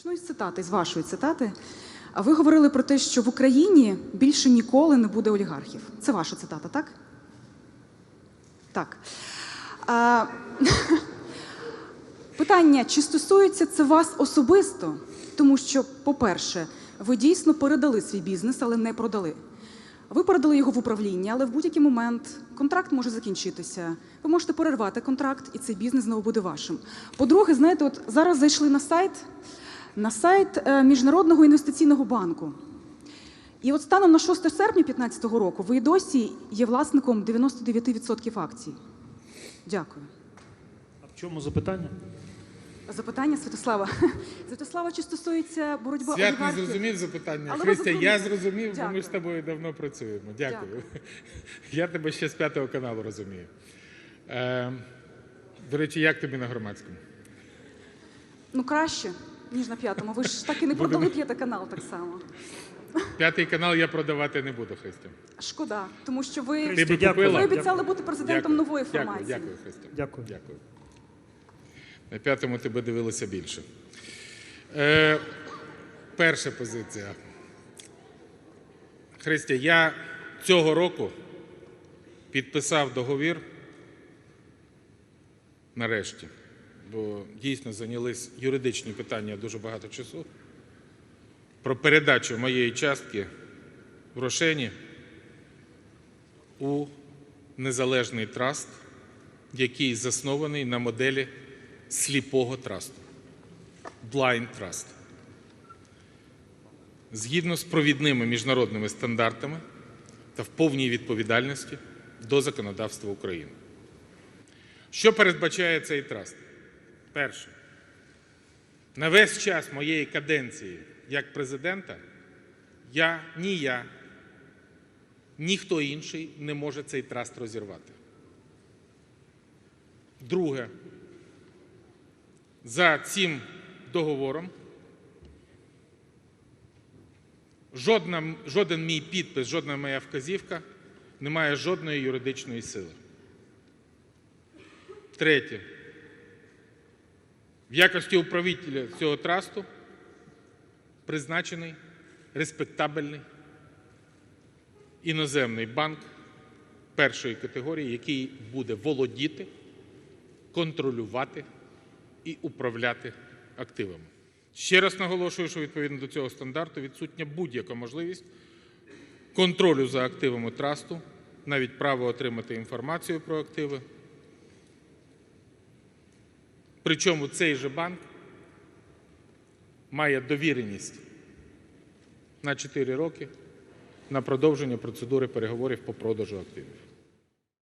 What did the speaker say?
Почну із цитати, з вашої цитати. Ви говорили про те, що в Україні більше ніколи не буде олігархів. Це ваша цитата, так? Так. А, питання: чи стосується це вас особисто? Тому що, по-перше, ви дійсно передали свій бізнес, але не продали. Ви передали його в управління, але в будь-який момент контракт може закінчитися. Ви можете перервати контракт, і цей бізнес знову буде вашим. По-друге, знаєте, от зараз зайшли на сайт, на сайт е, Міжнародного інвестиційного банку. І от станом на 6 серпня 2015 року ви і досі є власником 99% акцій. Дякую. А в чому запитання? Запитання Святослава. Святослава, чи стосується боротьби Свят не зрозумів запитання. Але Христя, я зрозумів, бо ми з тобою давно працюємо. Дякую. Дякую. Я тебе ще з п'ятого каналу розумію. Е, до речі, як тобі на громадському? Ну краще, ніж на п'ятому. Ви ж так і не Будемо. продали п'ятий канал так само. П'ятий канал я продавати не буду, Христя. Шкода, тому що ви, Ти би Дякую. ви обіцяли бути президентом Дякую. нової формації. Дякую, Христя. Дякую. Дякую. На п'ятому тебе дивилися більше. Е, перша позиція. Христя, я цього року підписав договір нарешті, бо дійсно зайнялись юридичні питання дуже багато часу про передачу моєї частки в Рошені у незалежний траст, який заснований на моделі сліпого трасту Blind Trust. Згідно з провідними міжнародними стандартами та в повній відповідальності до законодавства України. Що передбачає цей траст? Перше. На весь час моєї каденції як президента я ні я, ніхто інший не може цей траст розірвати. Друге, за цим договором жодна, жоден мій підпис, жодна моя вказівка не має жодної юридичної сили. Третє. В якості управителя цього трасту призначений респектабельний іноземний банк першої категорії, який буде володіти, контролювати і управляти активами. Ще раз наголошую, що відповідно до цього стандарту відсутня будь-яка можливість контролю за активами трасту, навіть право отримати інформацію про активи. Причому цей же банк має довіреність на 4 роки на продовження процедури переговорів по продажу активів.